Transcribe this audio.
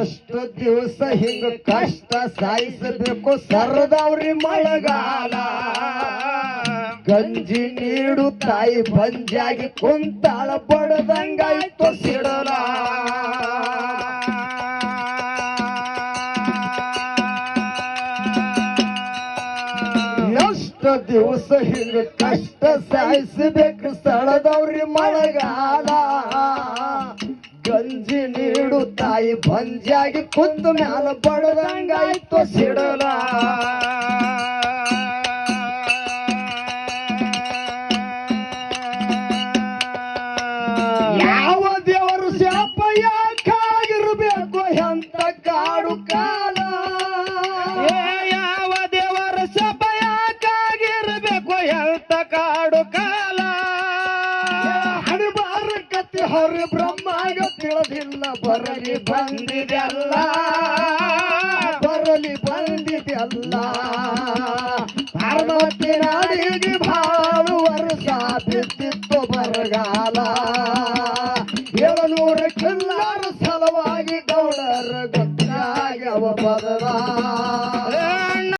ಎಷ್ಟು ದಿವಸ ಹಿಂಗ ಕಷ್ಟ ಸಾಯಿಸಬೇಕು. ಸರದವ್ರಿ ಮಳಗಾಲ. ಗಂಜಿ ನೀಡು ತಾಯಿ ಬಂಜಾಗಿ ಕುಂತಾಳ, ಬಡದಂಗಾಯ್ತು ಸಿಡಲ. ಎಷ್ಟು ದಿವಸ ಹಿಂಗ ಕಷ್ಟ ಸಾಯಿಸಬೇಕು. ಸ್ಥಳದವ್ರಿ ಮಳೆಗಾಲ. ತಾಯಿ ಬಂಜಾಗಿ ಕುಂತ ಮ್ಯಾಲ ಬಡದಂಗಾಯ್ತು ಸಿಡಲ. ಯಾವ ದೇವರು ಶಾಪ ಯಾಕಾಗಿರ್ಬೇಕು ಎಂತ ಕಾಡು ಕಾಲ? ಯಾವ ದೇವರ ಶಾಪ ಯಾಕಾಗಿರ್ಬೇಕು ಎಂತ ಕಾಡು ಕಾಲ? ಕತ್ತಿ ಹರಿ ಬ್ರಹ್ಮ ತಿಳಿದಿಲ್ಲ, ಬರಲಿ ಬಂದಿದೆಲ್ಲ ಬರಲಿ ಬಂದಿದೆಲ್ಲ ಪಾರ್ವತಿ ನಾಡಿಗೆ ಬಾಳು ವರ್ಷ ಬಿದ್ದಿತ್ತು ಬರಗಾಲ. ಏಳುನೂರು ಕಿಲ್ಲರ ಸಲವಾಗಿ ಗೌಡರ ಗೊತ್ತಾಗವ ಬದಲಾ